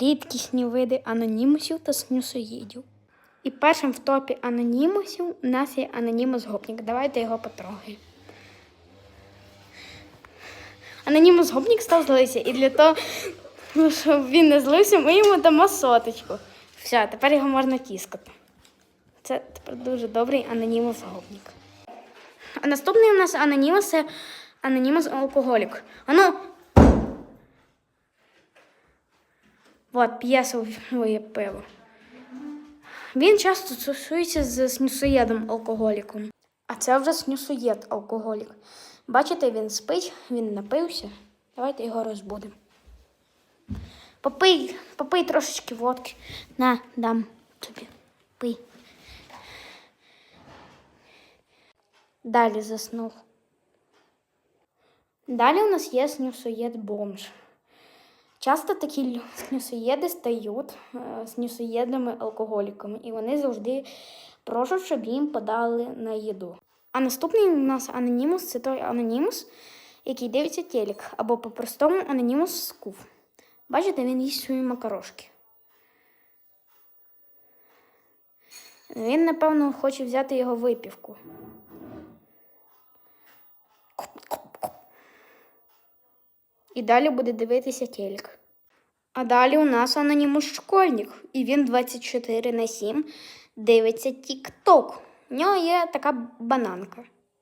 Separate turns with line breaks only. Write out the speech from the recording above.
рідкісні види анонімусів та снюсоїдів. І першим в топі анонімусів у нас є анонімус гопнік. Давайте його потрогаємо. Анонімус гопнік став злися, і для того, ну, щоб він не злився, ми йому дамо соточку. Все, тепер його можна тіскати. Це тепер дуже добрий анонімус гопнік. А наступний у нас анонімус це анонімус алкоголік. Ану. От, п'є своє пиво. Він часто стосується з снюсоєдом алкоголіком. А це вже снюсоєд алкоголік. Бачите, він спить, він напився. Давайте його розбудимо. Попий, попий трошечки водки. На, дам тобі. Пий. Далі заснув. Далі у нас є снюсоєд бомж. Часто такі снюсоєди стають е, снюсоєдними алкоголіками, і вони завжди просять, щоб їм подали на їду. А наступний у нас анонімус це той анонімус, який дивиться телек, або по-простому анонімус скуф. Бачите, він їсть свої макарошки. Він, напевно, хоче взяти його випівку. І далі буде дивитися телек. А далі у нас анонімус школьник, і він 24 на 7 дивиться TikTok. У нього є така бананка.